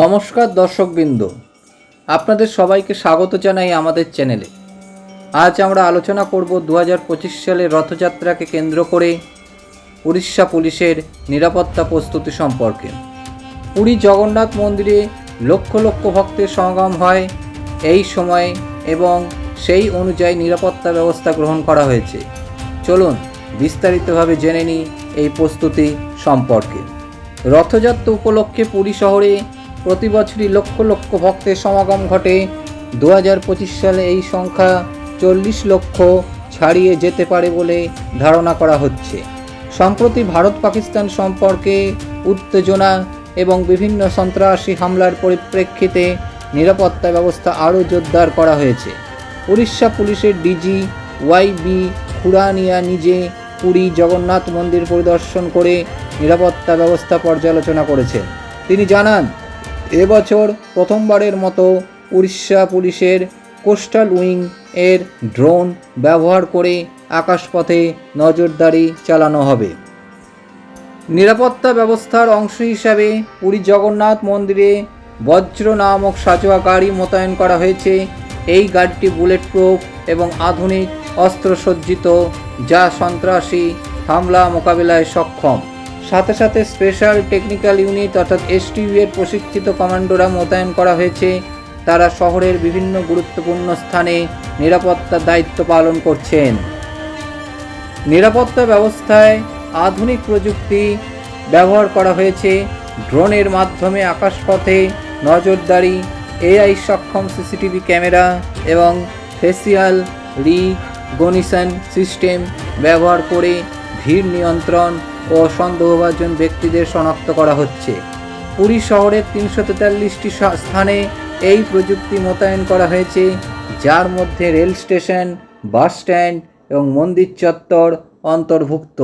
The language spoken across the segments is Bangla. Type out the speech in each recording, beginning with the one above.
নমস্কার দর্শকবৃন্দ। আপনাদের সবাইকে স্বাগত জানাই আমাদের চ্যানেলে। আজ আমরা আলোচনা করব দু সালের রথযাত্রাকে কেন্দ্র করে উড়িষ্যা পুলিশের নিরাপত্তা প্রস্তুতি সম্পর্কে। পুরী জগন্নাথ মন্দিরে লক্ষ লক্ষ ভক্তের সমাগম হয় এই সময়ে এবং সেই অনুযায়ী নিরাপত্তা ব্যবস্থা গ্রহণ করা হয়েছে। চলুন বিস্তারিতভাবে জেনে নিই এই প্রস্তুতি সম্পর্কে। রথযাত্রা উপলক্ষে পুরী শহরে প্রতি বছরই লক্ষ লক্ষ ভক্তের সমাগম ঘটে। দু হাজার পঁচিশ সালে এই সংখ্যা চল্লিশ লক্ষ ছাড়িয়ে যেতে পারে বলে ধারণা করা হচ্ছে। সম্প্রতি ভারত পাকিস্তান সম্পর্কে উত্তেজনা এবং বিভিন্ন সন্ত্রাসী হামলার পরিপ্রেক্ষিতে নিরাপত্তা ব্যবস্থা আরও জোরদার করা হয়েছে। উড়িষ্যা পুলিশের ডিজি ওয়াইবি খুরানিয়া নিজে পুরী জগন্নাথ মন্দির পরিদর্শন করে নিরাপত্তা ব্যবস্থা পর্যালোচনা করেছেন। তিনি জানান এবছর প্রথমবারের মতো উড়িষ্যা পুলিশের কোস্টাল উইং এর ড্রোন ব্যবহার করে আকাশপথে নজরদারি চালানো হবে। নিরাপত্তা ব্যবস্থার অংশ হিসাবে পুরী জগন্নাথ মন্দিরে বজ্র নামক সাজোয়া গাড়ি মোতায়েন করা হয়েছে। এই গাড়িটি বুলেট প্রুফ এবং আধুনিক অস্ত্রসজ্জিত, যা সন্ত্রাসী হামলা মোকাবিলায় সক্ষম। সাথে সাথে স্পেশাল টেকনিক্যাল ইউনিট অর্থাৎ এসটিউ প্রশিক্ষিত কমান্ডোরা মোতায়েন করা হয়েছে। তারা শহরের বিভিন্ন গুরুত্বপূর্ণ স্থানে নিরাপত্তার দায়িত্ব পালন করছেন। নিরাপত্তা ব্যবস্থায় আধুনিক প্রযুক্তি ব্যবহার করা হয়েছে। ড্রোনের মাধ্যমে আকাশপথে নজরদারি এআই সক্ষম সিসিটিভি ক্যামেরা এবং ফেসিয়াল রিগনিশন সিস্টেম ব্যবহার করে ভিড় নিয়ন্ত্রণ ও সন্দেহভাজন ব্যক্তিদের শনাক্ত করা হচ্ছে। পুরী শহরের তিনশো তেতাল্লিশটি স্থানে এই প্রযুক্তি মোতায়েন করা হয়েছে, যার মধ্যে রেল স্টেশন, বাস স্ট্যান্ড এবং মন্দির চত্বর অন্তর্ভুক্ত।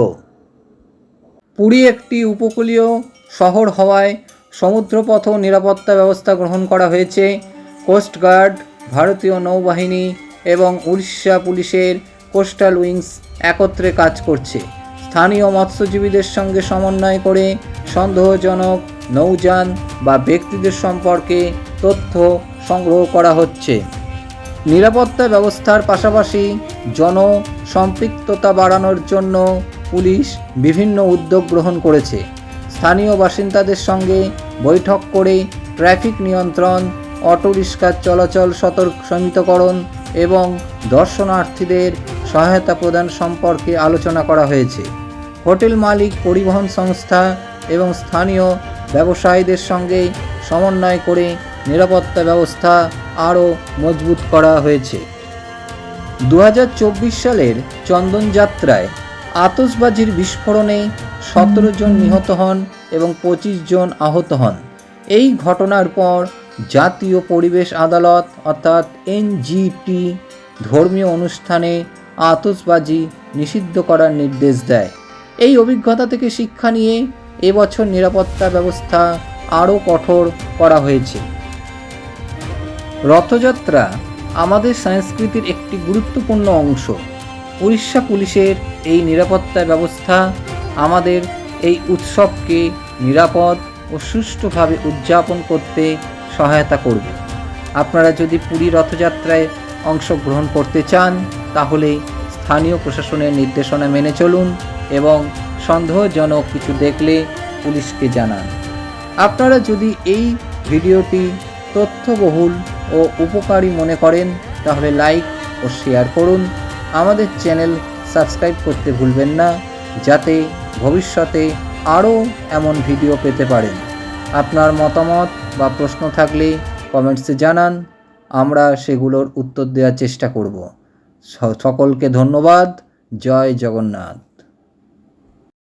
পুরী একটি উপকূলীয় শহর হওয়ায় সমুদ্রপথ নিরাপত্তা ব্যবস্থা গ্রহণ করা হয়েছে। কোস্টগার্ড ভারতীয় নৌবাহিনী এবং উড়িষ্যা পুলিশের কোস্টাল উইংস একত্রে কাজ করছে। স্থানীয় মৎস্যজীবীদের সঙ্গে সমন্বয় করে সন্দেহজনক নৌযান বা ব্যক্তিদের সম্পর্কে তথ্য সংগ্রহ করা হচ্ছে। নিরাপত্তা ব্যবস্থার পাশাপাশি জনসম্পৃক্ততা বাড়ানোর জন্য পুলিশ বিভিন্ন উদ্যোগ গ্রহণ করেছে। স্থানীয় বাসিন্দাদের সঙ্গে বৈঠক করে ট্রাফিক নিয়ন্ত্রণ অটোরিক্সার চলাচল সতর্ক সীমিতকরণ এবং দর্শনার্থীদের সহায়তা প্রদান সম্পর্কে আলোচনা করা হয়েছে। হোটেল মালিক পরিবহন সংস্থা এবং স্থানীয় ব্যবসায়ীদের সঙ্গে সমন্বয় করে নিরাপত্তা ব্যবস্থা আরও মজবুত করা হয়েছে। দু হাজার চব্বিশ সালের চন্দন যাত্রায় আতসবাজির বিস্ফোরণে সতেরো জন নিহত হন এবং পঁচিশ জন আহত হন। এই ঘটনার পর জাতীয় পরিবেশ আদালত অর্থাৎ এনজিটি ধর্মীয় অনুষ্ঠানে আতসবাজি নিষিদ্ধ করার নির্দেশ দেয়। এই অভিজ্ঞতা থেকে শিক্ষা নিয়ে এবছর নিরাপত্তা ব্যবস্থা আরও কঠোর করা হয়েছে। রথযাত্রা আমাদের সংস্কৃতির একটি গুরুত্বপূর্ণ অংশ। উড়িষ্যা পুলিশের এই নিরাপত্তা ব্যবস্থা আমাদের এই উৎসবকে নিরাপদ ও সুষ্ঠুভাবে উদযাপন করতে সহায়তা করবে। আপনারা যদি পুরী রথযাত্রায় অংশগ্রহণ করতে চান তাহলে স্থানীয় প্রশাসনের নির্দেশনা মেনে চলুন এবং সন্দেহজনক কিছু দেখলে পুলিশকে জানান। আপনারা যদি এই ভিডিওটি তথ্যবহুল ও উপকারী মনে করেন, তাহলে লাইক ও শেয়ার করুন। আমাদের চ্যানেল সাবস্ক্রাইব করতে ভুলবেন না, যাতে ভবিষ্যতে আরও এমন ভিডিও পেতে পারেন। আপনার মতামত বা প্রশ্ন থাকলে কমেন্টসে জানান, আমরা সেগুলোর উত্তর দেওয়ার চেষ্টা করব। সকলকে ধন্যবাদ। জয় জগন্নাথ।